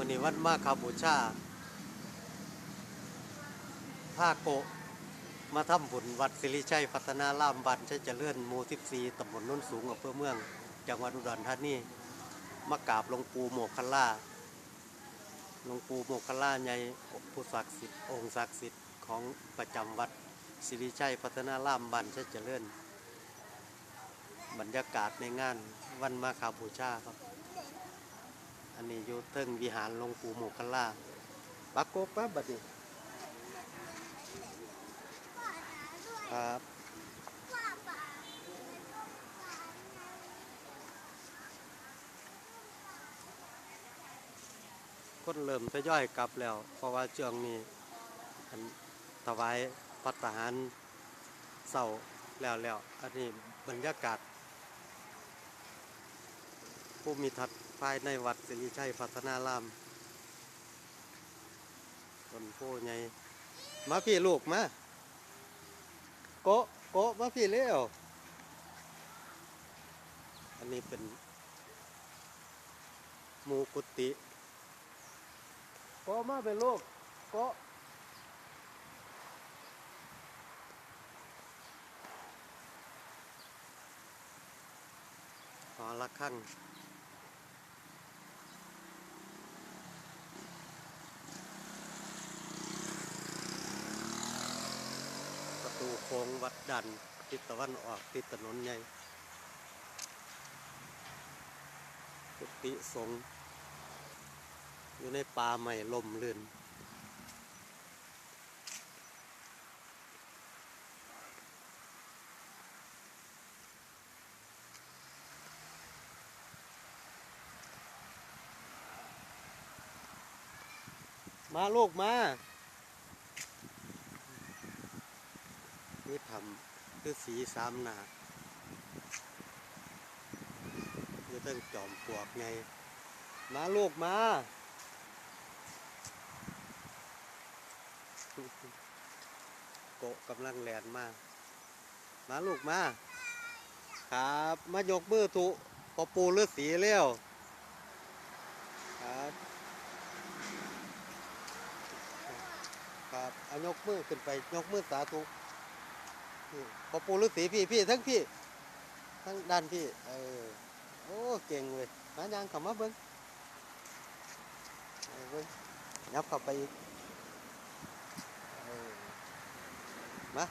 มือนี้วันมาคาบูชาผ้าโกมาทำบุญวัดสิริชัยพัฒนาล่ามบันชัยเจริญหมู่14ตำบลโน้นสูงอำเภอเมือง จังหวัดอุดรธานีมากราบหลวงปู่โมกคัลลาหลวงปู่โมกคัลลาใหญ่ผู้ศักดิ์สิทธิ์องค์ศักดิ์สิทธิ์ของประจำวัดสิริชัยพัฒนาล่ามบันชัยเจริญ บรรยากาศในงานวันมาคาบูชาครับ นี้อยู่เทิงวิหารหลวงปู่โมกคัลลาปักโกปะบัดนี้ครับคนเริ่มทยอยกลับแล้ว เพราะว่าเช่วงนี้ถวายพัฒหารเศร้าแล้วแล้ว อันนี้บรรยากาศูมีทัศน์ภายในวัดสิริชัยพัฒนารามต้นโพใหญ่มาพี่ลูกมาโกะโกะมาพี่เร็วอันนี้เป็นหมูกุติโกมาเป็นลูกโกะขอละครั้ง ประตูโค้งวัดดันทิศตะวันออกทิศถนนใหญ่กุฏิสงอยู่ในป่าใหม่ลมเลื่นมาลูกมา นี่ทำคือสีสามหนาอยู่ตั้งจอมปวกไงมาลูกมาโกะกำลังแลนมามาลูกมาครับมายกมือถูปอปูเลือดสีเร็วครับครับเอายกมือขึ้นไปยกมือสาธุ พอปปูฤาษีพี่พี่ทั้งพี่ ทั้งด้านพี่ เออ โอ้ เก่งเลยหายังขับมาเบิ้งเบิ้งยับเข้าไปอีกมา